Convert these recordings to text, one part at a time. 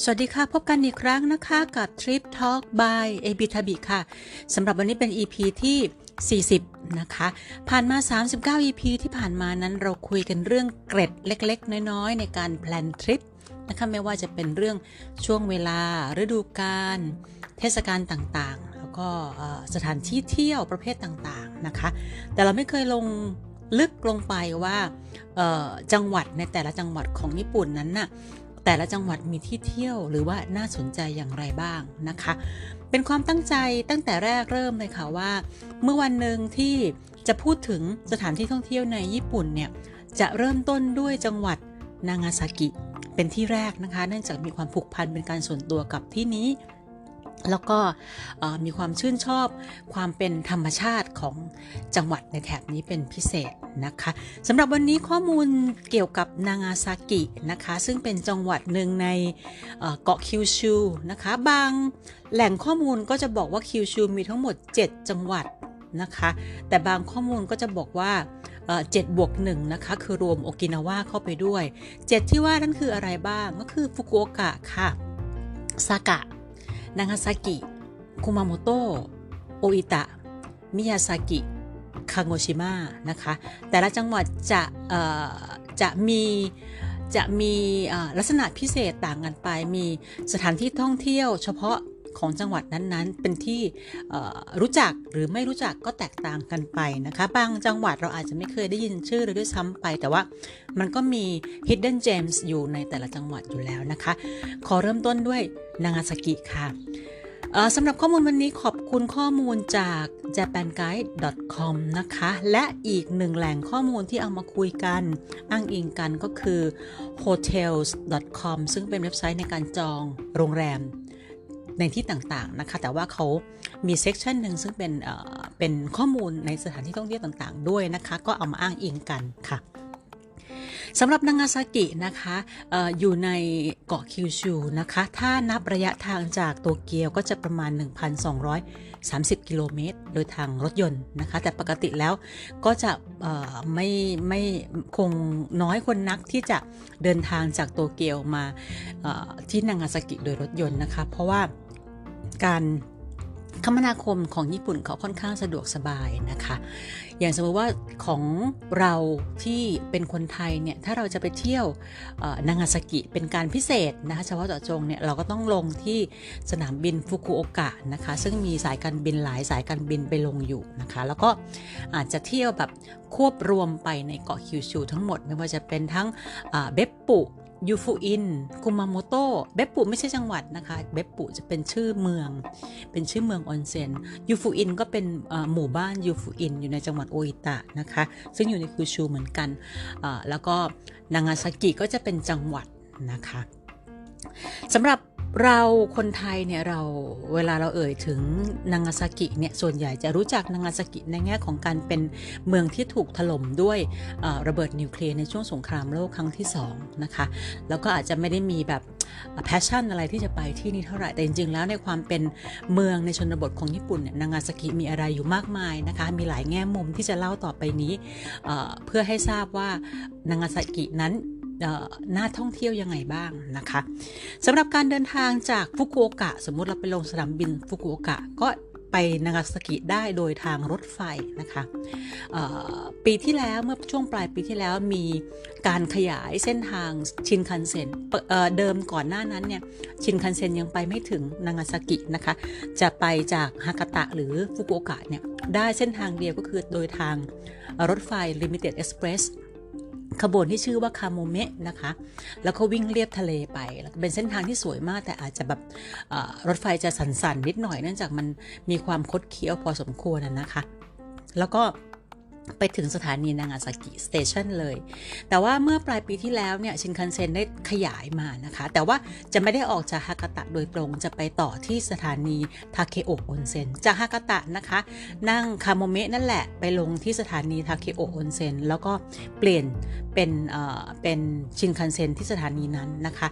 สวัสดีค่ะ พบกันอีกครั้งนะคะกับ Trip Talk by a b t a b i ค่ะสำหรับวันนี้เป็น EP ที่ 40 นะคะ ผ่านมา 39 EP ที่ผ่านมานั้นเราคุยกันเรื่องเกร็ดเล็กๆ น้อยๆ ในการแพลนทริปนะคะไม่ว่าจะเป็นเรื่องช่วงเวลาฤดูกาลเทศกาลต่างๆ แล้วก็สถานที่เที่ยวประเภทต่างๆนะคะ แต่เราไม่เคยลงลึกลงไปว่าจังหวัดในแต่ละจังหวัดของญี่ปุ่นนั้นน่ะ แต่ละจังหวัดมีที่เที่ยวหรือว่าน่าสนใจอย่างไรบ้างนะคะ เป็นความตั้งใจตั้งแต่แรกเริ่มเลยค่ะว่า เมื่อวันหนึ่งที่จะพูดถึงสถานที่ท่องเที่ยวในญี่ปุ่นเนี่ยจะเริ่มต้นด้วยจังหวัดนางาซากิ เป็นที่แรกนะคะ เนื่องจากมีความผูกพันเป็นการส่วนตัวกับที่นี้ แล้วก็มีความชื่นชอบความเป็นธรรมชาติของจังหวัดในแถบนี้เป็นพิเศษนะคะสำหรับวันนี้ข้อมูลเกี่ยวกับนางาซากินะคะซึ่งเป็นจังหวัดหนึ่งในเกาะคิวชูนะคะบางแหล่งข้อมูลก็จะบอกว่าคิวชูมีทั้งหมด 7 จังหวัดนะคะแต่บางข้อมูลก็จะบอกว่าเอ่อ7บวก1นะคะคือรวมโอกินาวาเข้าไปด้วย 7 ที่ว่านั่นคืออะไรบ้างก็คือฟุกุโอกะค่ะซากะ นางาซากิ คุมาโมโตะ โออิตะ มิยาซากิ คาโงชิมะนะคะ แต่ละจังหวัดจะเอ่อจะมีจะมีอ่อลักษณะพิเศษต่างกันไป มีสถานที่ท่องเที่ยวเฉพาะ ของจังหวัดนั้นๆ เป็นที่รู้จักหรือไม่รู้จักก็แตกต่างกันไปนะคะ บางจังหวัดเราอาจจะไม่เคยได้ยินชื่อเลยด้วยซ้ำไป แต่ว่ามันก็มี hidden gems อยู่ในแต่ละจังหวัดอยู่แล้วนะคะ ขอเริ่มต้นด้วยนางาซากิค่ะสำหรับข้อมูลวันนี้ขอบคุณข้อมูลจาก japanguide.com นะคะ และอีกหนึ่งแหล่งข้อมูลที่เอามาคุยกัน อ้างอิงกันก็คือ hotels.com ซึ่งเป็นเว็บไซต์ในการจองโรงแรม ในที่ต่างๆนะคะ แต่ว่าเขามีเซกชันหนึ่งซึ่งเป็นเป็นข้อมูลในสถานที่ท่องเที่ยวต่างๆ ด้วยนะคะ ก็เอามาอ้างอิงกันค่ะสำหรับนางาซากินะคะอออยู่ในเกาะคิวชูนะคะ ถ้านับระยะทางจากโตเกียวก็จะประมาณ 1,230 กิโลเมตร โดยทางรถยนต์นะคะ แต่ปกติแล้วก็จะไม่ไม่คงน้อยคนนักที่จะเดินทางจากโตเกียวมาที่นางาซากิโดยรถยนต์นะคะ เพราะว่า การคมนาคมของญี่ปุ่นเขาค่อนข้างสะดวกสบายนะคะ อย่างสมมติว่าของเราที่เป็นคนไทยเนี่ย ถ้าเราจะไปเที่ยวนางาซากิเป็นการพิเศษนะคะเฉพาะเจาะจงเนี่ย เราก็ต้องลงที่สนามบินฟุกุโอกะนะคะ ซึ่งมีสายการบินหลายสายการบินไปลงอยู่นะคะ แล้วก็อาจจะเที่ยวแบบควบรวมไปในเกาะคิวชูทั้งหมด ไม่ว่าจะเป็นทั้งเบปปุ ยูฟูอินคุมาโมโตะเบปปุไม่ใช่จังหวัดนะคะ เบปปุจะเป็นชื่อเมือง เป็นชื่อเมืองออนเซ็นยูฟูอินก็เป็นหมู่บ้านยูฟูอินอยู่ในจังหวัดโออิตะนะคะ ซึ่งอยู่ในคิวชูเหมือนกัน แล้วก็นางาซากิก็จะเป็นจังหวัดนะคะสำหรับ เราคนไทยเนี่ยเราเวลาเราเอ่ยถึงนางาซากิเนี่ยส่วนใหญ่จะรู้จักนางาซากิในแง่ของการเป็นเมืองที่ถูกถล่มด้วยระเบิดนิวเคลียร์ในช่วงสงครามโลกครั้งที่สองนะคะแล้วก็อาจจะไม่ได้มีแบบแพชชั่นอะไรที่จะไปที่นี่เท่าไหร่แต่จริงๆแล้วในความเป็นเมืองในชนบทของญี่ปุ่นเนี่ยนางาซากิมีอะไรอยู่มากมายนะคะมีหลายแง่มุมที่จะเล่าต่อไปนี้เพื่อให้ทราบว่านางาซากินั้น น่าท่องเที่ยวยังไงบ้างนะคะสำหรับการเดินทางจากฟุกุโอกะ สมมติเราไปลงสนามบินฟุกุโอกะก็ไปนางาซากิได้โดยทางรถไฟนะคะปีที่แล้วเมื่อช่วงปลายปีที่แล้วมีการขยายเส้นทางชินคันเซ็นเปเอ่อเดิมก่อนหน้านั้นเนี่ยชินคันเซ็นยังไปไม่ถึงนางาซากินะคะจะไปจากฮากาตะหรือฟุกุโอกะเนี่ยได้เส้นทางเดียวก็คือโดยทางรถไฟ Limited Express ขบวนที่ชื่อว่าคาโมเมะนะคะ แล้วก็วิ่งเลียบทะเลไป เป็นเส้นทางที่สวยมาก แต่อาจจะแบบรถไฟจะสั่นๆนิดหน่อยเนื่องจากมันมีความคดเคี้ยวพอสมควรนะคะ แล้วก็ ไปถึงสถานีนางาซากิสเตชันเลย แต่ว่าเมื่อปลายปีที่แล้วเนี่ยชินคันเซ็นได้ขยายมานะคะ แต่ว่าจะไม่ได้ออกจากฮากาตะโดยตรงจะไปต่อที่สถานีทาเคโอะออนเซ็นจากฮากาตะนะคะ นั่งคาโมเมะนั่นแหละไปลงที่สถานีทาเคโอะออนเซ็นแล้วก็เปลี่ยนเป็นเป็นชินคันเซ็นที่สถานีนั้นนะคะ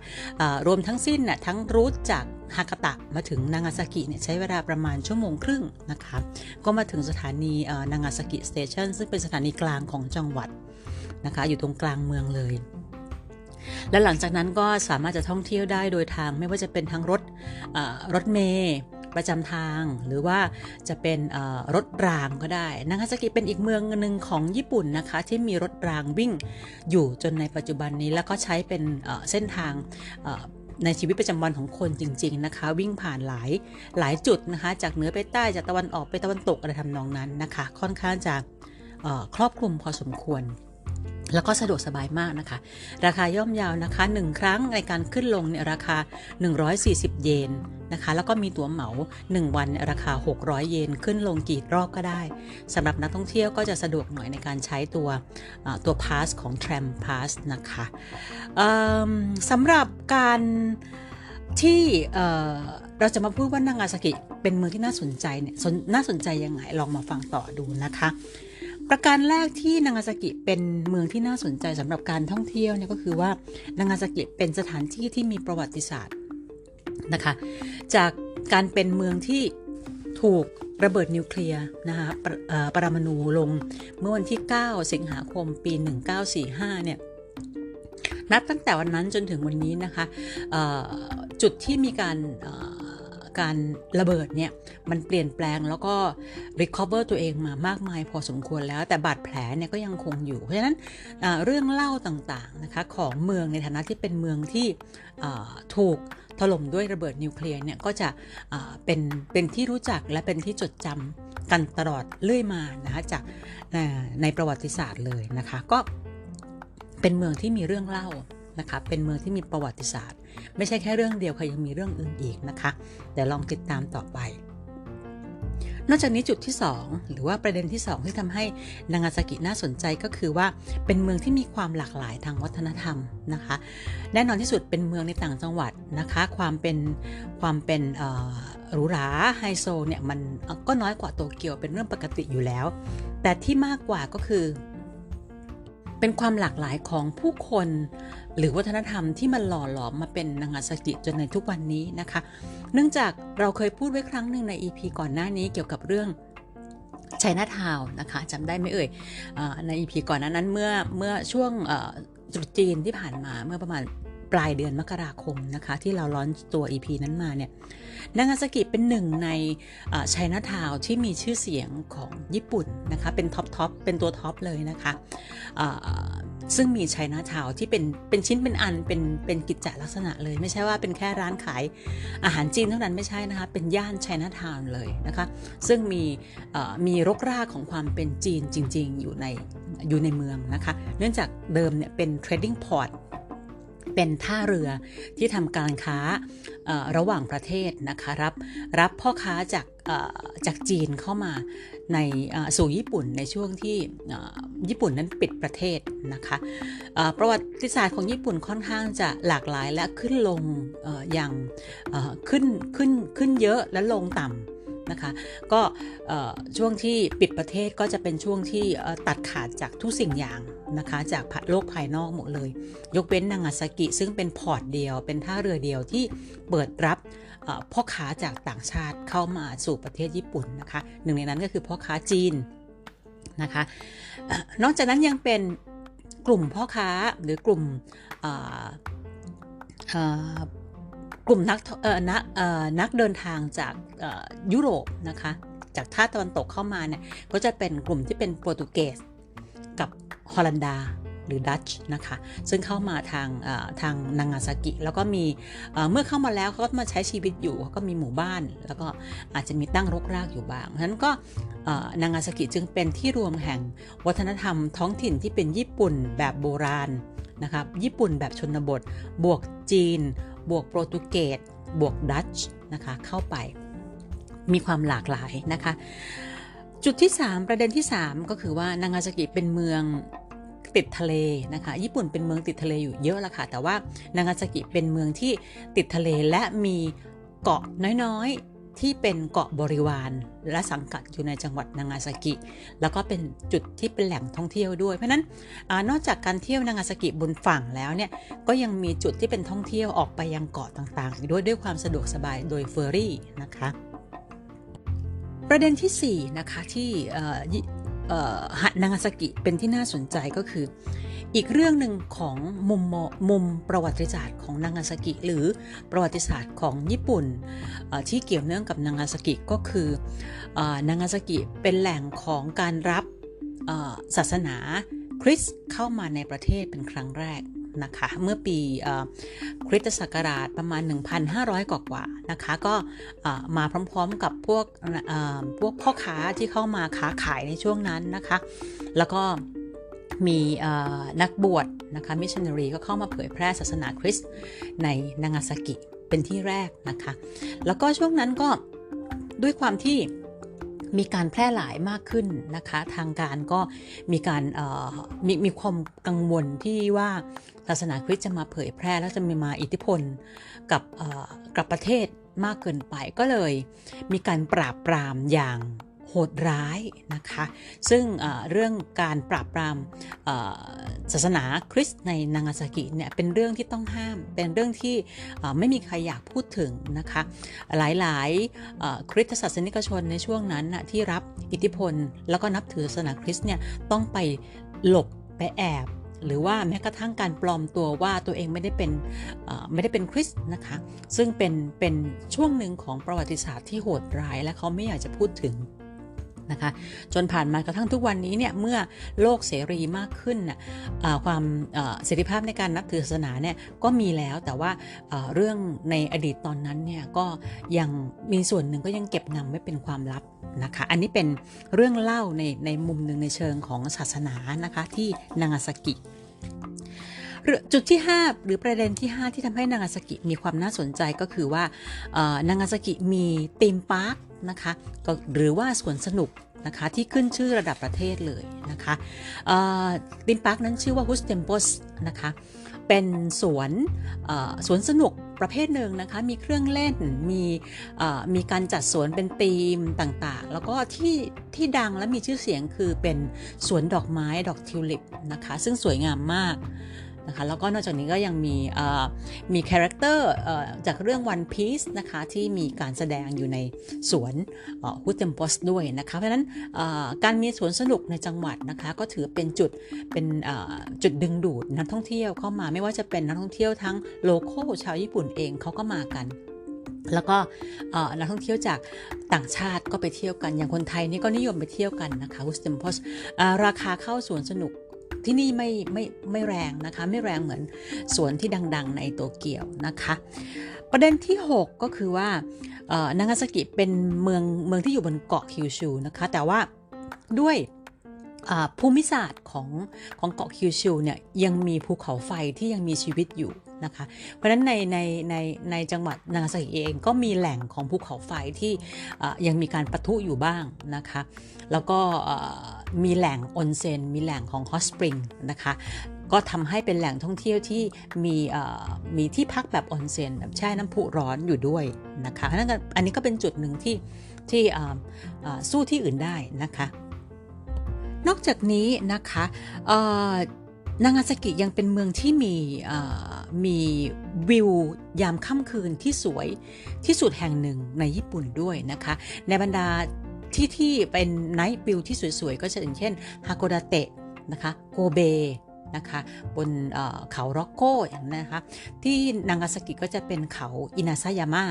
รวมทั้งสิ้นน่ะทั้งรูทจากฮากาตะมาถึงนางาซากิเนี่ยใช้เวลาประมาณชั่วโมงครึ่งนะคะก็มาถึงสถานีนางาซากิสเตชันซึ่งเป็นสถานีกลางของจังหวัดนะคะอยู่ตรงกลางเมืองเลยและหลังจากนั้นก็สามารถจะท่องเที่ยวได้โดยทางไม่ว่าจะเป็นทางรถรถเมล์ ประจำทาง หรือว่าจะเป็นรถรางก็ได้ นางาซากิเป็นอีกเมืองหนึ่งของญี่ปุ่นนะคะ ที่มีรถรางวิ่งอยู่จนในปัจจุบันนี้แล้วก็ใช้เป็นเส้นทางในชีวิตประจำวันของคนจริง ๆ นะคะ วิ่งผ่านหลายหลายจุดนะคะ จากเหนือไปใต้จากตะวันออกไปตะวันตกอะไรทำนองนั้นนะคะ ค่อนข้างจะครอบคลุมพอสมควร แล้วก็สะดวกสบายมากนะคะ ราคาย่อมยาวนะคะ 1 ครั้งในการขึ้นลงเนี่ยราคา 140 เยนนะคะ แล้วก็มีตั๋วเหมา 1 วันราคา 600 เยนขึ้นลงกี่รอบก็ได้สำหรับนักท่องเที่ยวก็จะสะดวกหน่อยในการใช้ตัวตัวพาสของ Tram Pass นะคะสำหรับการที่เราจะมาพูดว่านางาซากิเป็นเมืองที่น่าสนใจเนี่ยน่าสนใจยังไงลองมาฟังต่อดูนะคะ ประการแรกที่นางาซากิเป็นเมืองที่น่าสนใจสำหรับการท่องเที่ยวเนี่ยก็คือว่านางาซากิเป็นสถานที่ที่มีประวัติศาสตร์นะคะจากการเป็นเมืองที่ถูกระเบิดนิวเคลียร์นะคะปรปรมาณูลงเมื่อวันที่ 9 สิงหาคมปี 1945 เนี่ยนับตั้งแต่วันนั้นจนถึงวันนี้นะคะจุดที่มีการ การระเบิดเนี่ยมันเปลี่ยนแปลงแล้วก็ recover ตัวเองมามากมายพอสมควรแล้ว แต่บาดแผลเนี่ยก็ยังคงอยู่ เพราะฉะนั้นเรื่องเล่าต่างๆนะคะของเมืองในฐานะที่เป็นเมืองที่ถูกถล่มด้วยระเบิดนิวเคลียร์เนี่ยก็จะเป็นเป็นที่รู้จักและเป็นที่จดจำกันตลอดเรื่อยมานะคะจากในประวัติศาสตร์เลยนะคะก็เป็นเมืองที่มีเรื่องเล่า นะคะ เป็นเมืองที่มีประวัติศาสตร์ ไม่ใช่แค่เรื่องเดียวค่ะยังมีเรื่องอื่นอีกนะคะเดี๋ยวลองติดตามต่อไป นอกจากนี้จุดที่ 2 หรือว่าประเด็นที่ 2 ที่ทำให้นางาซากิน่าสนใจก็คือว่าเป็นเมืองที่มีความหลากหลายทางวัฒนธรรมนะคะ แน่นอนที่สุดเป็นเมืองในต่างจังหวัดนะคะ ความเป็นความเป็นหรูหราไฮโซเนี่ยมันก็น้อยกว่าโตเกียวเป็นเรื่องปกติอยู่แล้ว แต่ที่มากกว่าก็คือ เป็นความหลากหลายของผู้คน หรือวัฒนธรรมที่มันหล่อหลอมมาเป็นนางาซากิจนในทุกวันนี้นะคะ เนื่องจากเราเคยพูดไว้ครั้งหนึ่งใน EP ก่อนหน้านี้เกี่ยวกับเรื่องไชน่าทาวนะคะจำได้ไหมเอ่ยออใน EP ก่อนหน้านั้นเมื่อเมื่อช่วงจุดจีนที่ผ่านมาเมื่อประมาณ ปลายเดือนมกราคมนะคะ ที่เราล้อนตัว EP นั้นมาเนี่ยนางาซากิเป็นหนึ่งในไชน่าทาวที่มีชื่อเสียงของญี่ปุ่นนะคะ เป็นท็อปท็อปเป็นตัวท็อปเลยนะคะซึ่งมีไชน่าทาวที่เป็นเป็นชิ้นเป็นอันเป็นเป็นกิจจลักษณะเลย ไม่ใช่ว่าเป็นแค่ร้านขายอาหารจีนเท่านั้นไม่ใช่นะคะ เป็นย่านไชน่าทาวน์เลยนะคะ ซึ่งมีมีรกรากของความเป็นจีนจริง ๆ อยู่ในอยู่ในเมืองนะคะ เนื่องจากเดิมเนี่ยเป็น trading port เป็นท่าเรือที่ทำการค้าระหว่างประเทศนะคะรับรับพ่อค้าจากจากจีนเข้ามาในสู่ญี่ปุ่นในช่วงที่ญี่ปุ่นนั้นปิดประเทศนะคะประวัติศาสตร์ของญี่ปุ่นค่อนข้างจะหลากหลายและขึ้นลงออย่างขึ้นขึ้นขึ้นเยอะและลงต่ำ นะคะก็ช่วงที่ปิดประเทศก็จะเป็นช่วงที่ตัดขาดจากทุกสิ่งอย่างนะคะจากโลกภายนอกหมดเลย ยกเว้นนางาซากิ ซึ่งเป็นพอร์ตเดียว เป็นท่าเรือเดียวที่เปิดรับพ่อค้าจากต่างชาติเข้ามาสู่ประเทศญี่ปุ่นนะคะหนึ่งในนั้นก็คือพ่อค้าจีนนะคะนอกจากนั้นยังเป็นกลุ่มพ่อค้าหรือกลุ่ม กลุ่มนักเอ่อนักเอ่อนักเดินทางจากยุโรปนะคะจากท่าตะวันตกเข้ามาเนี่ยก็จะเป็นกลุ่มที่เป็นโปรตุเกสกับฮอลันดาหรือดัตช์นะคะซึ่งเข้ามาทางทางนางาซากิ แล้วก็มีเมื่อเข้ามาแล้วเขาก็มาใช้ชีวิตอยู่เขาก็มีหมู่บ้าน แล้วก็อาจจะมีตั้งรกรากอยู่บ้างฉะนั้นก็นางาซากิจึงเป็นที่รวมแห่งวัฒนธรรมท้องถิ่นที่เป็นญี่ปุ่นแบบโบราณนะครับญี่ปุ่นแบบชนบท บวกจีน บวกโปรตุเกสบวกดัตช์นะคะเข้าไปมีความหลากหลายนะคะ จุดที่ 3 ประเด็นที่ 3 ก็คือว่านางาซากิเป็นเมืองติดทะเลนะคะญี่ปุ่นเป็นเมืองติดทะเลอยู่เยอะละค่ะ แต่ว่านางาซากิเป็นเมืองที่ติดทะเลและมีเกาะน้อย ที่เป็นเกาะบริวาร และสังกัดอยู่ในจังหวัดนางาซากิ แล้วก็เป็นจุดที่เป็นแหล่งท่องเที่ยวด้วย เพราะนั้นอนอกจากการเที่ยวนางาซากิบนฝั่งแล้วเนี่ยก็ยังมีจุดที่เป็นท่องเที่ยวออกไปยังเกาะต่างๆอีกด้วยด้วยความสะดวกสบายโดยเฟอร์รี่นะคะประเด็นที่4นะคะที่หาดนางาซากิเป็นที่น่าสนใจก็คือ อีกเรื่องหนึ่งของมุมมุมประวัติศาสตร์ของนางาซากิ หรือประวัติศาสตร์ของญี่ปุ่นที่เกี่ยวเนื่องกับนางาซากิก็คืออนางาซากิเป็นแหล่งของการรับศาสนาคริสต์เข้ามาในประเทศเป็นครั้งแรกนะคะเมื่อปีอคริสตศักราชประมาณ 1,500 กว่ากว่านะคะก็มาพร้อมๆกับพวกพวกพ่อค้าที่เข้ามาค้าขายในช่วงนั้นนะคะ แล้วก็ มีนักบวชนะคะมิชชันนารีก็เข้ามาเผยแพร่ศาสนาคริสต์ในนางาซากิเป็นที่แรกนะคะ แล้วก็ช่วงนั้นก็ด้วยความที่มีการแพร่หลายมากขึ้นนะคะ ทางการก็มีการมีมีความกังวลที่ว่าศาสนาคริสต์จะมาเผยแพร่แล้วจะมีมาอิทธิพลกับกับประเทศมากเกินไปก็เลย มีการปราบปรามอย่าง โหดร้ายนะคะ ซึ่งเรื่องการปราบปรามศาสนาคริสต์ในนางาซากิเนี่ยเป็นเรื่องที่ต้องห้าม เป็นเรื่องที่ไม่มีใครอยากพูดถึงนะคะ หลายๆคริสตศาสนิกชนในช่วงนั้นนะที่รับอิทธิพล แล้วก็นับถือศาสนาคริสต์เนี่ยต้องไปหลบไปแอบหรือว่าแม้กระทั่งการปลอมตัวว่าตัวเองไม่ได้เป็นไม่ได้เป็นคริสต์นะคะ ซึ่งเป็นเป็นช่วงหนึ่งของประวัติศาสตร์ที่โหดร้ายและเขาไม่อยากจะพูดถึง นะคะ จนผ่านมากระทั่งทุกวันนี้เนี่ยเมื่อโลกเสรีมากขึ้นนะความเสรีภาพในการนับถือศาสนาเนี่ยก็มีแล้วแต่ว่าเรื่องในอดีตตอนนั้นเนี่ยก็ยังมีส่วนหนึ่งก็ยังเก็บงำไว้เป็นความลับนะคะอันนี้เป็นเรื่องเล่าในในมุมหนึ่งในเชิงของศาสนานะคะที่นางาซากิจุดที่ 5 หรือประเด็นที่ 5 ที่ทำให้นางาซากิมีความน่าสนใจก็คือว่านางาซากิมีธีมพาร์ค นะคะก็หรือว่าสวนสนุกนะคะที่ขึ้นชื่อระดับประเทศเลยนะคะธีมพาร์คนั้นชื่อว่า h u s t e m p o s นะคะเป็นสวนสวนสนุกประเภทหนึ่งนะคะมีเครื่องเล่นมีมีการจัดสวนเป็นธีมต่างๆ แล้วก็ที่ที่ดังและมีชื่อเสียงคือเป็นสวนดอกไม้ดอกทิวลิปนะคะซึ่งสวยงามมาก นะคะแล้วก็นอกจากนี้ก็ยังมีมีคาแรคเตอร์จากเรื่อง One Piece นะคะที่มีการแสดงอยู่ในสวนฮุตเทมปอสด้วยนะคะเพราะฉะนั้นการมีสวนสนุกในจังหวัดนะคะก็ถือเป็นจุดเป็นจุดดึงดูดนักท่องเที่ยวเข้ามาไม่ว่าจะเป็นนักท่องเที่ยวทั้งโลโก้ชาวญี่ปุ่นเองเขาก็มากันแล้วก็นักท่องเที่ยวจากต่างชาติก็ไปเที่ยวกันอย่างคนไทยนี่ก็นิยมไปเที่ยวกันนะคะฮุสเทมปอสราคาเข้าสวนสนุก ที่นี่ไม่ไม่ไม่แรงนะคะ ไม่แรงเหมือนสวนที่ดังๆในโตเกียวนะคะ ประเด็นที่ 6 ก็คือว่านางาซากิเป็นเมืองเมืองที่อยู่บนเกาะคิวชูนะคะ แต่ว่าด้วยภูมิศาสตร์ของของเกาะคิวชูเนี่ยยังมีภูเขาไฟที่ยังมีชีวิตอยู่นะคะ เพราะฉะนั้นในในในในจังหวัดนางาซากิเองก็มีแหล่งของภูเขาไฟที่ยังมีการปะทุอยู่บ้างนะคะ แล้วก็ มีแหล่งออนเซนมีแหล่งของฮอสปริงนะคะก็ทำให้เป็นแหล่งท่องเที่ยวที่มีมีที่พักแบบออนเซนแบบแช่น้ำพุร้อนอยู่ด้วยนะคะนั้นก็อันนี้ก็เป็นจุดหนึ่งที่ที่สู้ที่อื่นได้นะคะ นอกจากนี้นะคะนางาซากิยังเป็นเมืองที่มีมีวิวยามค่ำคืนที่สวยที่สุดแห่งหนึ่งในญี่ปุ่นด้วยนะคะ ในบรรดา ที่ที่เป็นไนท์วิวที่สวยๆ ก็จะอย่างเช่นฮาโกดาเตะนะคะโกเบนะคะบนเอ่อเขาร็อกโกอย่างนั้นนะคะที่นางาซากิก็จะเป็นเขาอินาซายาม่า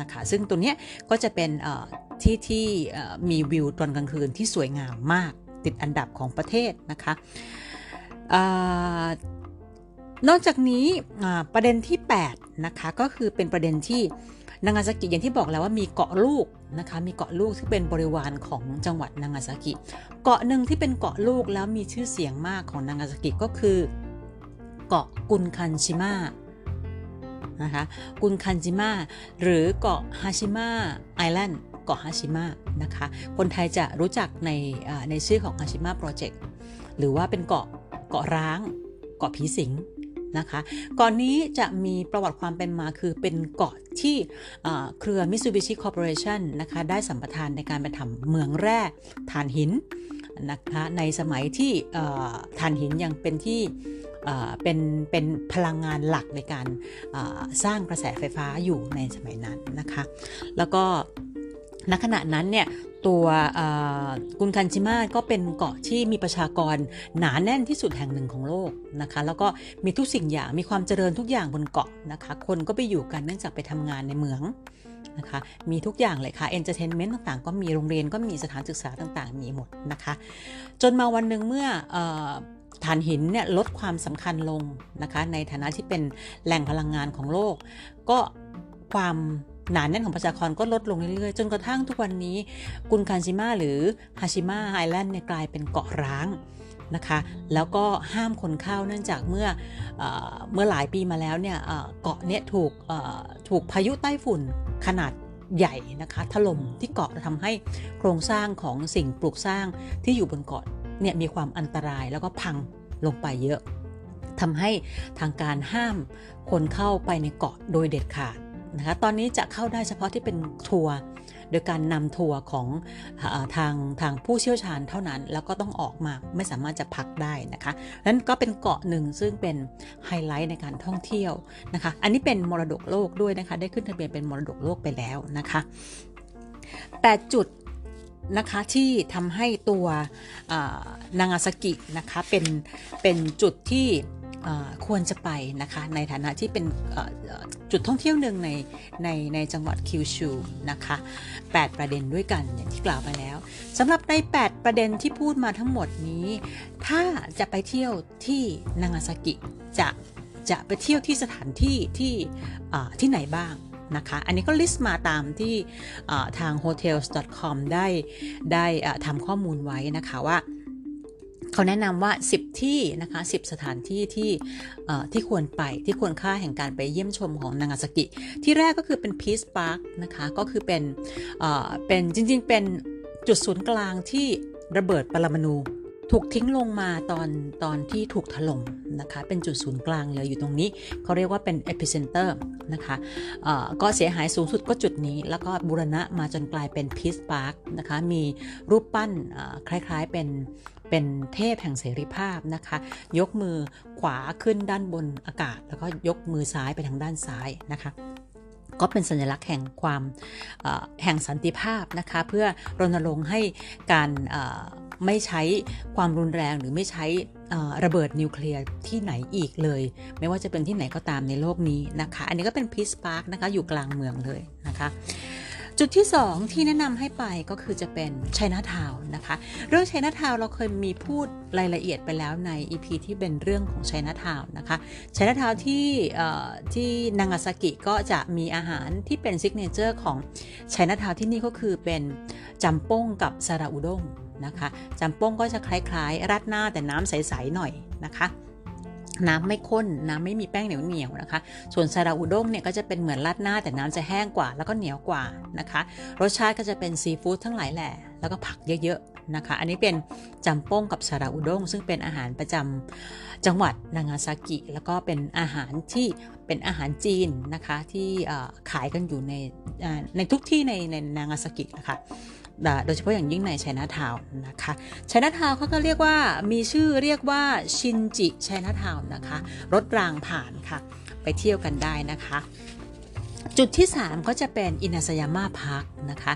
นะคะซึ่งตัวเนี้ยก็จะเป็นเอ่อที่ที่เอ่อมีวิวตอนกลางคืนที่สวยงามมากติดอันดับของประเทศนะคะอนอกจากนี้ประเด็นที่ 8 นะคะ ก็คือเป็นประเด็นที่ นางาซากิอย่างที่บอกแล้วว่ามีเกาะลูกนะคะ มีเกาะลูกที่เป็นบริวารของจังหวัดนางาซากิ เกาะหนึ่งที่เป็นเกาะลูกแล้วมีชื่อเสียงมากของนางาซากิก็คือ เกาะกุนคันชิมะนะคะกุนคันจิมะหรือเกาะฮาชิมะไอแลนด์เกาะฮาชิมะนะคะ คนไทยจะรู้จักในในชื่อของฮาชิมะโปรเจกต์หรือว่าเป็นเกาะเกาะร้าง เกาะผีสิง นะคะกาะนนี้จะมีประวัติความเป็นมาคือเป็นเกาะที่เครือ Mitsubishi Corporation นะคะได้สัมปทานในการไปทำเมืองแร่ถ่านหินนะคะในสมัยที่ถ่านหินยังเป็นที่เป็นเป็นพลังงานหลักในการสร้างกระแสไฟฟ้าอยู่ในสมัยนั้นนะคะแล้วก็ ณขณะนั้นเนี่ยตัวกุนคันชิมาก็เป็นเกาะที่มีประชากรหนาแน่นที่สุดแห่งหนึ่งของโลกนะคะ แล้วก็มีทุกสิ่งอย่างมีความเจริญทุกอย่างบนเกาะนะคะ คนก็ไปอยู่กันเนื่องจากไปทำงานในเมืองนะคะ มีทุกอย่างเลยค่ะเอนเตอร์เทนเมนต์ต่างๆ ก็มีโรงเรียนก็มีสถานศึกษาต่างๆ มีหมดนะคะ จนมาวันหนึ่งเมื่อฐานหินเนี่ยลดความสำคัญลงนะคะ ในฐานะที่เป็นแหล่งพลังงานของโลก ก็ความ หนาแน่นของประชากรก็ลดลงเรื่อยๆ จนกระทั่งทุกวันนี้กุนคานชิมะหรือฮาชิมะไอแลนด์เนี่ยกลายเป็นเกาะร้างนะคะแล้วก็ห้ามคนเข้าเนื่องจากเมื่อเอเมื่อหลายปีมาแล้วเนี่ยเกาะเนี้ยถูกถูกพายุใต้ฝุ่นขนาดใหญ่นะคะถล่มที่เกาะทำให้โครงสร้างของสิ่งปลูกสร้างที่อยู่บนเกาะเนี่ยมีความอันตรายแล้วก็พังลงไปเยอะทำให้ทางการห้ามคนเข้าไปในเกาะโดยเด็ดขาด นะคะตอนนี้จะเข้าได้เฉพาะที่เป็นทัวร์โดยการนำทัวร์ของทางทางผู้เชี่ยวชาญเท่านั้น แล้วก็ต้องออกมาไม่สามารถจะพักได้นะคะนั้นก็เป็นเกาะหนึ่งซึ่งเป็นไฮไลท์ในการท่องเที่ยวนะคะ อันนี้เป็นมรดกโลกด้วยนะคะ ได้ขึ้นทะเบียนเป็นมรดกโลกไปแล้วนะคะ8จุดนะคะที่ทำให้ตัวนางาซากินะคะเป็นเป็นจุดที่ ควรจะไปนะคะในฐานะที่เป็นจุดท่องเที่ยวหนึ่งในในในจังหวัดคิวชูนะคะ8 ประเด็นด้วยกันอย่างที่กล่าวไปแล้วสำหรับใน 8 ประเด็นที่พูดมาทั้งหมดนี้ ถ้าจะไปเที่ยวที่นางาซากิจะจะไปเที่ยวที่สถานที่ที่ที่ไหนบ้างนะคะ อันนี้ก็ลิสต์มาตามที่ทาง hotels.com ได้ได้ทำข้อมูลไว้นะคะว่า เขาแนะนำว่า 10 ที่นะคะ10 สถานที่ที่ที่ควรไปที่ควรค่าแห่งการไปเยี่ยมชมของนางาซากิ ที่แรกก็คือเป็นพีซพาร์คนะคะก็คือเป็นเป็นจริงๆ เป็นจุดศูนย์กลางที่ระเบิดปรมาณูถูกทิ้งลงมาตอนตอนที่ถูกถล่มนะคะ เป็นจุดศูนย์กลางเลยอยู่ตรงนี้ เขาเรียกว่าเป็น epicenter นะคะก็เสียหายสูงสุดก็จุดนี้ แล้วก็บูรณะมาจนกลายเป็น Peace Park นะคะ มีรูปปั้นคล้ายๆเป็น เป็นเทพแห่งเสรีภาพนะคะ ยกมือขวาขึ้นด้านบนอากาศ แล้วก็ยกมือซ้ายไปทางด้านซ้ายนะคะก็เป็นสัญลักษณ์แห่งความแห่งสันติภาพนะคะเพื่อรณรงค์ให้การไม่ใช้ความรุนแรงหรือไม่ใช้ระเบิดนิวเคลียร์ที่ไหนอีกเลย ไม่ว่าจะเป็นที่ไหนก็ตามในโลกนี้นะคะ อันนี้ก็เป็นพีซพาร์คนะคะอยู่กลางเมืองเลยนะคะ จุดที่ 2 ที่แนะนำให้ไปก็คือจะเป็นชัยนาทาวนะคะ เรื่องชัยนาทาวเราเคยมีพูดรายละเอียดไปแล้วใน EP ที่เป็นเรื่องของชัยนาทาวนะคะชัยนาทาวที่ที่นางาซากิก็จะมีอาหารที่เป็นซิกเนเจอร์ของชัยนาทาวที่นี่ก็คือเป็นจำป้งกับซาราอุด้งนะคะจำป้งก็จะคล้ายๆ ราดหน้าแต่น้ำใส ๆ หน่อยนะคะ น้ำไม่ข้น น้ำไม่มีแป้งเหนียวเหนียวนะคะ ส่วนซาราอุด้งเนี่ยก็จะเป็นเหมือนราดหน้าแต่น้ำจะแห้งกว่า แล้วก็เหนียวกว่านะคะ รสชาติก็จะเป็นซีฟู้ดทั้งหลายแหละแล้วก็ผักเยอะๆนะคะ อันนี้เป็นจำป้งกับซาราอุด้งซึ่งเป็นอาหารประจำจังหวัดนางาซากิ แล้วก็เป็นอาหารที่เป็นอาหารจีนนะคะที่ขายกันอยู่ในในทุกที่ในในนางาซากินะคะ โดยเฉพาะอย่างยิ่งในชัยนาทาวนะคะชัยนาทาวเขาก็เรียกว่ามีชื่อเรียกว่าชินจิชัยนาทาวนะคะ รถรางผ่านค่ะ ไปเที่ยวกันได้นะคะ จุดที่ 3 ก็จะเป็นอินาสยาม่าพาร์คนะคะ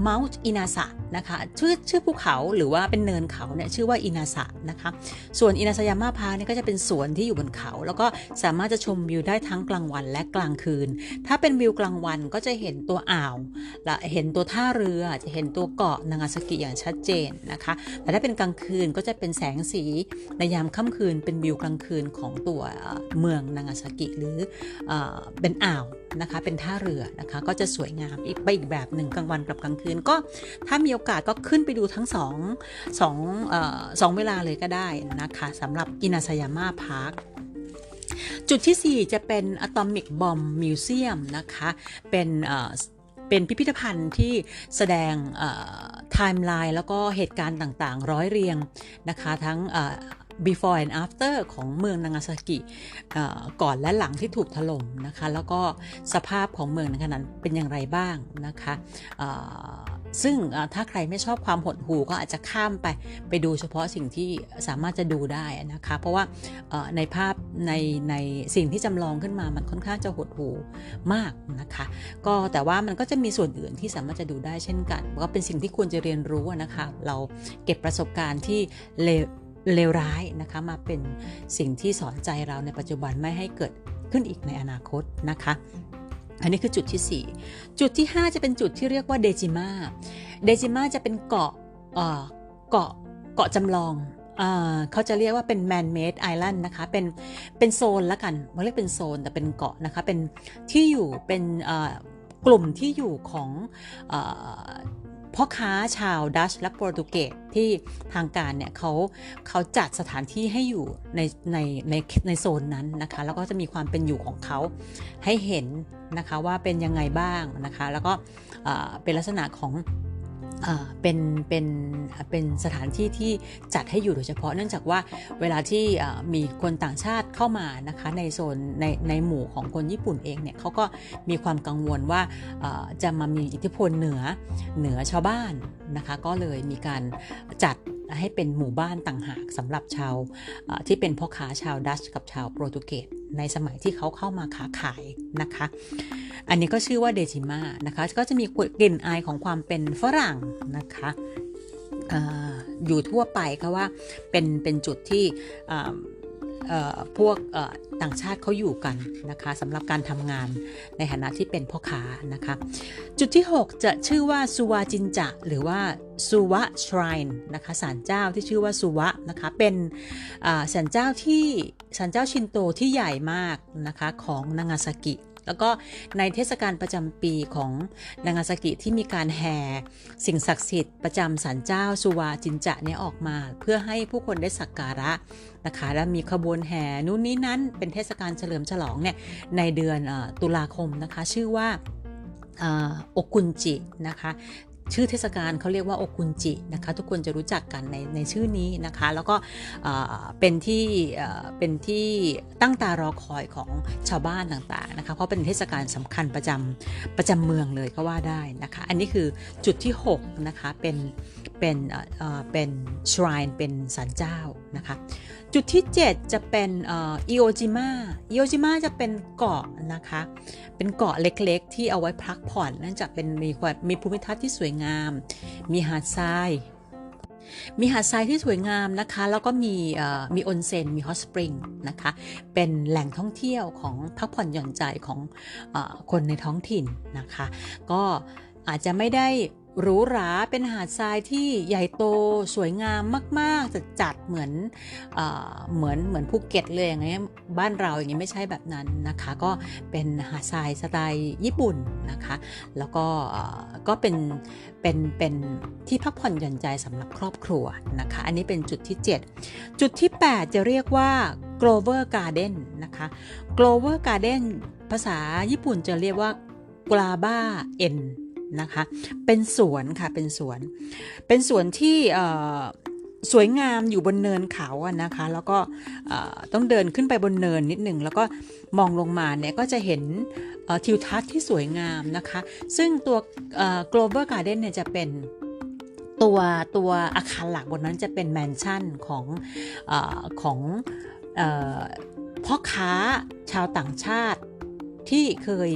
เมาส์อินาสะนะคะชื่อชื่อภูเขาหรือว่าเป็นเนินเขาเนี่ยชื่อว่าอินาสะนะคะส่วนอินาสยามาพาเนี่ยก็จะเป็นสวนที่อยู่บนเขา แล้วก็สามารถจะชมวิวได้ทั้งกลางวันและกลางคืน ถ้าเป็นวิวกลางวันก็จะเห็นตัวอ่าวและเห็นตัวท่าเรือจะเห็นตัวเกาะนางาซากิอย่างชัดเจนนะคะแต่ถ้าเป็นกลางคืนก็จะเป็นแสงสีในยามค่ำคืนเป็นวิวกลางคืนของตัวเมืองนางาซากิหรือเป็นอ่าวนะคะ เป็นท่าเรือนะคะ ก็จะสวยงามอีกไปอีกแบบหนึ่งกลางวันกับกลางคืนก็ถ้ามีโอกาสก็ขึ้นไปดูทั้งสองสองสองเวลาเลยก็ได้นะคะสำหรับอินาซายาม่าพาร์คจุดที่ 4 จะเป็นอะตอมิกบอมมิวเซียมนะคะ เป็นเป็นพิพิธภัณฑ์ที่แสดงไทม์ไลน์แล้วก็เหตุการณ์ต่างๆ ร้อยเรียงนะคะ ทั้ง before and after ของเมืองนางาซากิก่อนและหลังที่ถูกถล่มนะคะ แล้วก็สภาพของเมืองในขณะนั้นเป็นอย่างไรบ้างนะคะซึ่งถ้าใครไม่ชอบความหดหู่ก็อาจจะข้ามไปไปดูเฉพาะสิ่งที่สามารถจะดูได้นะคะ เพราะว่าในภาพในในสิ่งที่จำลองขึ้นมามันค่อนข้างจะหดหู่มากนะคะ ก็แต่ว่ามันก็จะมีส่วนอื่นที่สามารถจะดูได้เช่นกันก็เป็นสิ่งที่ควรจะเรียนรู้นะคะ เราเก็บประสบการณ์ที่ เลวร้ายนะคะมาเป็นสิ่งที่สอนใจเราในปัจจุบันไม่ให้เกิดขึ้นอีกในอนาคตนะคะอันนี้คือจุดที่ 4 จุดที่ 5 จะเป็นจุดที่เรียกว่าเดจิมาเดจิมาจะเป็นเกาะเอ่อเกาะเกาะจำลองเอ่อเขาจะเรียกว่าเป็น man made island นะคะเป็นเป็นโซนละกันมันเรียกเป็นโซนแต่เป็นเกาะนะคะเป็นที่อยู่เป็นเอ่อกลุ่มที่อยู่ของ พ่อค้าชาวดัชและโปรตุเกสที่ทางการเนี่ยเขาเขาจัดสถานที่ให้อยู่ในในในในโซนนั้นนะคะ แล้วก็จะมีความเป็นอยู่ของเขาให้เห็นนะคะว่าเป็นยังไงบ้างนะคะ แล้วก็เป็นลักษณะของ เป็นเป็นเป็นสถานที่ที่จัดให้อยู่โดยเฉพาะเนื่องจากว่าเวลาที่มีคนต่างชาติเข้ามานะคะในโซนในในหมู่ของคนญี่ปุ่นเองเนี่ยเขาก็มีความกังวลว่าจะมามีอิทธิพลเหนือเหนือชาวบ้านนะคะก็เลยมีการจัดให้เป็นหมู่บ้านต่างหากสำหรับชาวที่เป็นพ่อค้าชาวดัชกับชาวโปรตุเกส ในสมัยที่เขาเข้ามาค้าขายนะคะ อันนี้ก็ชื่อว่าเดจิมานะคะ ก็จะมีกลิ่นอายของความเป็นฝรั่งนะคะออยู่ทั่วไปก็ว่าเป็นเป็นจุดที่ พวกต่างชาติเขาอยู่กันนะคะสำหรับการทำงานในฐานะที่เป็นพ่อค้านะคะจุดที่ 6 จะชื่อว่าสุวาจินจะหรือว่าสุวะชรายนะคะศาลเจ้าที่ชื่อว่าสุวะนะคะเป็นศาลเจ้าที่ศาลเจ้าชินโตที่ใหญ่มากนะคะของนางาซากิ แล้วก็ในเทศกาลประจำปีของนางาซากิที่มีการแห่สิ่งศักดิ์สิทธิ์ประจำศาลเจ้าสุวาจินจะเนี่ยออกมา เพื่อให้ผู้คนได้สักการะนะคะและมีขบวนแห่นู้นนี้นั้นเป็นเทศกาลเฉลิมฉลองเนี่ยในเดือนตุลาคมนะคะ ชื่อว่าอาโอกุนจินะคะ ชื่อเทศกาลเขาเรียกว่าโอกุนจินะคะทุกคนจะรู้จักกันในในชื่อนี้นะคะ แล้วก็เป็นที่เป็นที่ตั้งตารอคอยของชาวบ้านต่างๆนะคะเพราะเป็นเทศกาลสำคัญประจำประจำเมืองเลยก็ว่าได้นะคะ อันนี้คือจุดที่6นะคะเป็นเป็นเอ่อเอ่อเป็น shrine เป็นศาลเจ้านะคะ จุดที่ 7 จะเป็นอิโอจิมะอิโอจิมะจะเป็นเกาะนะคะ เป็นเกาะเล็กๆ ที่เอาไว้พักผ่อนเนื่องจากเป็นมีความมีภูมิทัศน์ที่สวยงาม มีหาดทราย มีหาดทรายที่สวยงามนะคะ แล้วก็มีมีออนเซ็น มีฮอตสปริงนะคะ เป็นแหล่งท่องเที่ยวของพักผ่อนหย่อนใจของอคนในท้องถิ่นนะคะ ก็อาจจะไม่ได้ หรูหราเป็นหาดทรายที่ใหญ่โตสวยงามมากๆจัดจัดเหมือนเอเหมือนเหมือนภูเก็ตเลยอย่างเงี้ยบ้านเราอย่างนี้ไม่ใช่แบบนั้นนะคะ ก็เป็นหาดทรายสไตล์ญี่ปุ่นนะคะ แล้วก็ก็เป็นเป็นเป็นที่พักผ่อนหย่อนใจสำหรับครอบครัวนะคะ อันนี้เป็นจุดที่ 7 จุดที่ 8 จะเรียกว่า Grover Garden นะคะ Grover Garden ภาษาญี่ปุ่นจะเรียกว่า Graba N น นะคะ เป็นสวนค่ะ เป็นสวน เป็นสวนที่สวยงามอยู่บนเนินเขาอะนะคะ แล้วก็ต้องเดินขึ้นไปบนเนินนิดหนึ่งแล้วก็มองลงมาเนี่ยก็จะเห็นทิวทัศน์ที่สวยงามนะคะ ซึ่งตัว Global Garden เนี่ยจะเป็นตัวตัวอาคารหลักบนนั้นจะเป็นแมนชั่นของอของอพ่อค้าชาวต่างชาติที่เคย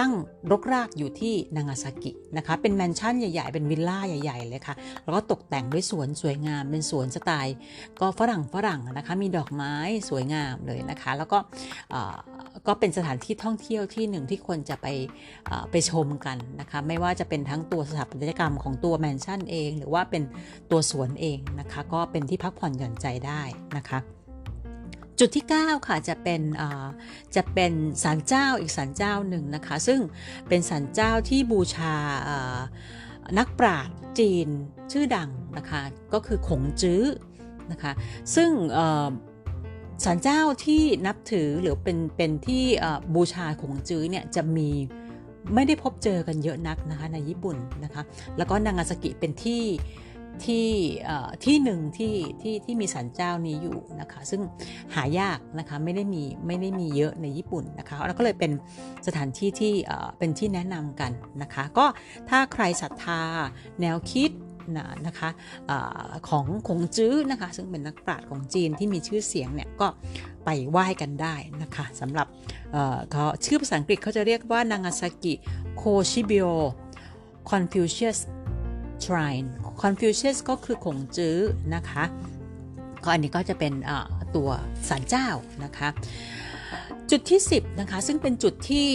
ตั้งรกรากอยู่ที่นางาซากินะคะ เป็นแมนชั่นใหญ่ๆ เป็นวิลล่าใหญ่ ๆ เลยค่ะ แล้วก็ตกแต่งด้วยสวนสวยงาม เป็นสวนสไตล์ ก็ฝรั่งฝรั่งนะคะ มีดอกไม้สวยงามเลยนะคะ แล้วก็ก็เป็นสถานที่ท่องเที่ยวที่หนึ่งที่คนจะไปไปชมกันนะคะ ไม่ว่าจะเป็นทั้งตัวสถาปัตยกรรมของตัวแมนชั่นเอง หรือว่าเป็นตัวสวนเองนะคะ ก็เป็นที่พักผ่อนหย่อนใจได้นะคะ จุดที่ 9 ค่ะจะเป็นจะเป็นศาลเจ้าอีกศาลเจ้าหนึ่งนะคะ ซึ่งเป็นศาลเจ้าที่บูชานักปราชญ์จีนชื่อดังนะคะ ก็คือขงจื้อนะคะ ซึ่งศาลเจ้าที่นับถือหรือเป็นเป็นที่บูชาขงจื้อเนี่ยจะมีไม่ได้พบเจอกันเยอะนักนะคะในญี่ปุ่นนะคะ แล้วก็นางาซากิเป็นที่ ที่ที่หนึ่งที่ที่ที่มีศาลเจ้านี้อยู่นะคะ ซึ่งหายากนะคะไม่ได้มีไม่ได้มีเยอะในญี่ปุ่นนะคะแล้วก็เลยเป็นสถานที่ที่เป็นที่แนะนำกันนะคะ ก็ถ้าใครศรัทธาแนวคิดนะนะคะอาของคงจื้อนะคะ ซึ่งเป็นนักปราชญ์ของจีนที่มีชื่อเสียงเนี่ยก็ไปไหว้กันได้นะคะสำหรับเขาชื่อภาษาอังกฤษเขาจะเรียกว่านางาซากิโคชิบิโอ Confucius Shrine Confucius ก็คือขงจื้อนะคะก็อันนี้ก็จะเป็นตัวศาลเจ้านะคะ จุดที่ 10นะคะซึ่งเป็นจุดที่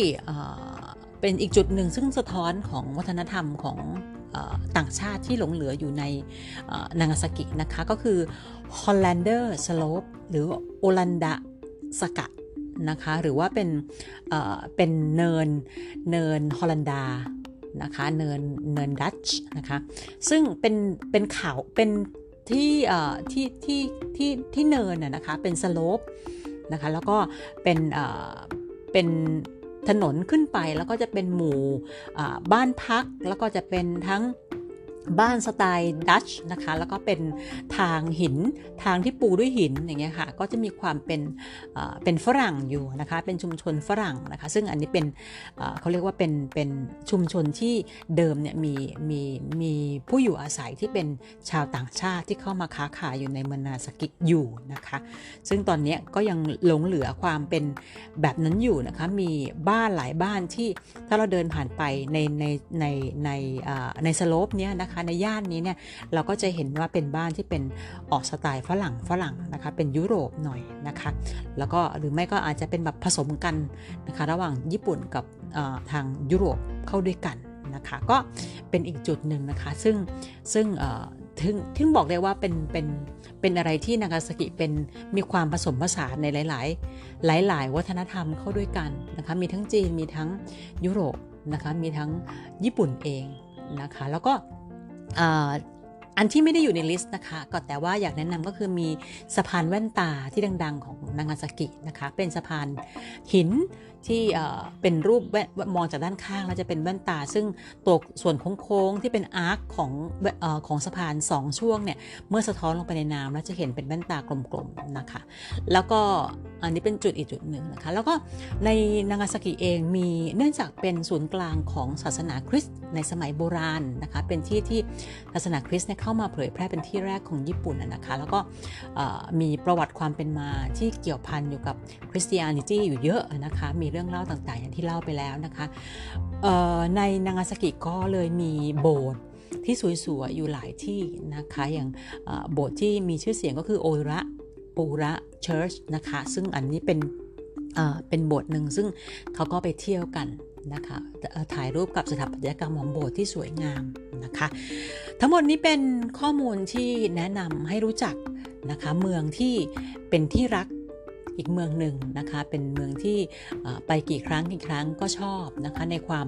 เป็นอีกจุดหนึ่งซึ่งสะท้อนของวัฒนธรรมของอต่างชาติที่หลงเหลืออยู่ในนางาซากินะคะ ก็คือ Hollander Slope หรือโอลันดาสกัดนะคะ หรือว่าเป็นเอ่อเป็นเนินเนินฮอลันดา นะคะเนินเนินดัตช์นะคะซึ่งเป็นเป็นเขาเป็นที่เอ่อที่ที่ที่ที่เนินน่ะนะคะเป็นสโลปนะคะแล้วก็เป็นเอ่อเป็นถนนขึ้นไปแล้วก็จะเป็นหมู่บ้านพักแล้วก็จะเป็นทั้ง บ้านสไตล์ดัชนะคะ แล้วก็เป็นทางหินทางที่ปูด้วยหินอย่างเงี้ยค่ะ ก็จะมีความเป็นเป็นฝรั่งอยู่นะคะ เป็นชุมชนฝรั่งนะคะ ซึ่งอันนี้เป็นเขาเรียกว่าเป็นเป็นชุมชนที่เดิมเนี่ยมีมีมีผู้อยู่อาศัยที่เป็นชาวต่างชาติที่เข้ามาค้าขายอยู่ในเมืองนาซากิอยู่นะคะ ซึ่งตอนนี้ก็ยังหลงเหลือความเป็นแบบนั้นอยู่นะคะ มีบ้านหลายบ้านที่ถ้าเราเดินผ่านไปในในในในเอ่อในสโลปเนี้ยนะคะในย่านนี้เนี่ยเราก็จะเห็นว่าเป็นบ้านที่เป็นออกสไตล์ฝรั่งฝรั่งนะคะเป็นยุโรปหน่อยนะคะแล้วก็หรือไม่ก็อาจจะเป็นแบบผสมกันนะคะระหว่างญี่ปุ่นกับทางยุโรปเข้าด้วยกันนะคะก็เป็นอีกจุดหนึ่งนะคะซึ่งซึ่งเอ่อถึงบอกได้ว่าเป็นเป็นเป็นอะไรที่นางาซากิเป็นมีความผสมผสานในหลาย ๆ หลาย ๆ วัฒนธรรมเข้าด้วยกันนะคะมีทั้งจีนมีทั้งยุโรปนะคะมีทั้งญี่ปุ่นเองนะคะแล้วก็ อันที่ไม่ได้อยู่ในลิสต์นะคะ ก็แต่ว่าอยากแนะนำก็คือมีสะพานแว่นตาที่ดัง ๆ ของนางาซากินะคะ เป็นสะพานหิน ที่เป็นรูปมองจากด้านข้างแล้วจะเป็นแว่นตา ซึ่งตัวส่วนโค้งๆที่เป็นอาร์คของอของสะพานสองช่วงเนี่ยเมื่อสะท้อนลงไปในน้ำแล้วจะเห็นเป็นแว่นตากลมๆนะคะ แล้วก็อันนี้เป็นจุดอีกจุดหนึ่งนะคะ แล้วก็ในนางาซากิเองมีเนื่องจากเป็นศูนย์กลางของศาสนาคริสต์ในสมัยโบราณนะคะเป็นที่ที่ศาสนาคริสต์เนี่ยเข้ามาเผยแพร่เป็นที่แรกของญี่ปุ่นนะคะ แล้วก็มีประวัติความเป็นมาที่เกี่ยวพันอยู่กับคริสเตียนิตี้อยู่เยอะนะคะมีเรื่องเล่าต่างๆ อย่างที่เล่าไปแล้วนะคะในนางาซากิก็เลยมีโบสถ์ที่สวยๆอยู่หลายที่นะคะ อย่างโบสถ์ที่มีชื่อเสียงก็คือโอระปูระเชิร์ชนะคะ ซึ่งอันนี้เป็นเป็นโบสถ์หนึ่งซึ่งเขาก็ไปเที่ยวกันนะคะถ่ายรูปกับสถาปัตยกรรมของโบสถ์ที่สวยงามนะคะ ทั้งหมดนี้เป็นข้อมูลที่แนะนำให้รู้จักนะคะเมืองที่เป็นที่รัก อีกเมืองหนึ่งนะคะ เป็นเมืองที่ไปกี่ครั้งกี่ครั้งก็ชอบนะคะในความ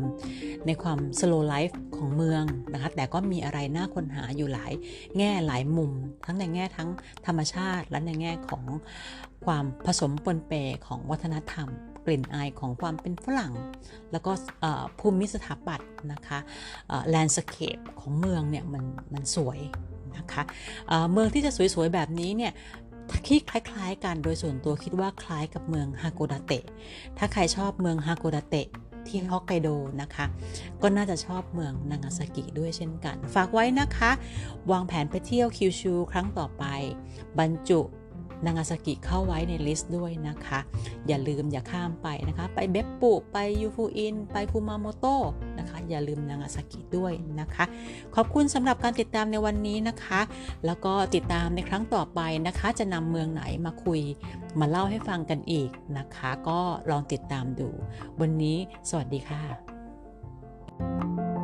ในความ slow life ของเมืองนะคะแต่ก็มีอะไรน่าค้นหาอยู่หลายแง่หลายมุม ทั้งในแง่ทั้งธรรมชาติ และในแง่ของความผสมปนเปของวัฒนธรรม กลิ่นอายของความเป็นฝรั่ง แล้วก็ภูมิสถาปัตย์นะคะแลนด์สเคปของเมืองเนี่ยมันมันสวยนะคะเมืองที่จะสวยๆแบบนี้เนี่ย ที่คล้ายๆกัน โดยส่วนตัวคิดว่าคล้ายกับเมืองฮาโกดาเตะ ถ้าใครชอบเมืองฮาโกดาเตะที่ฮอกไกโดนะคะ ก็น่าจะชอบเมืองนางาซากิด้วยเช่นกัน ฝากไว้นะคะ วางแผนไปเที่ยวคิวชูครั้งต่อไป บรรจุ นางาซากิเข้าไว้ในลิสต์ด้วยนะคะ อย่าลืมอย่าข้ามไปนะคะ ไปเบปปุไปยูฟูอิน ไปคุมาโมโตะนะคะ อย่าลืมนางาซากิด้วยนะคะ ขอบคุณสำหรับการติดตามในวันนี้นะคะ แล้วก็ติดตามในครั้งต่อไปนะคะ จะนำเมืองไหนมาคุยมาเล่าให้ฟังกันอีกนะคะ ก็ลองติดตามดู วันนี้สวัสดีค่ะ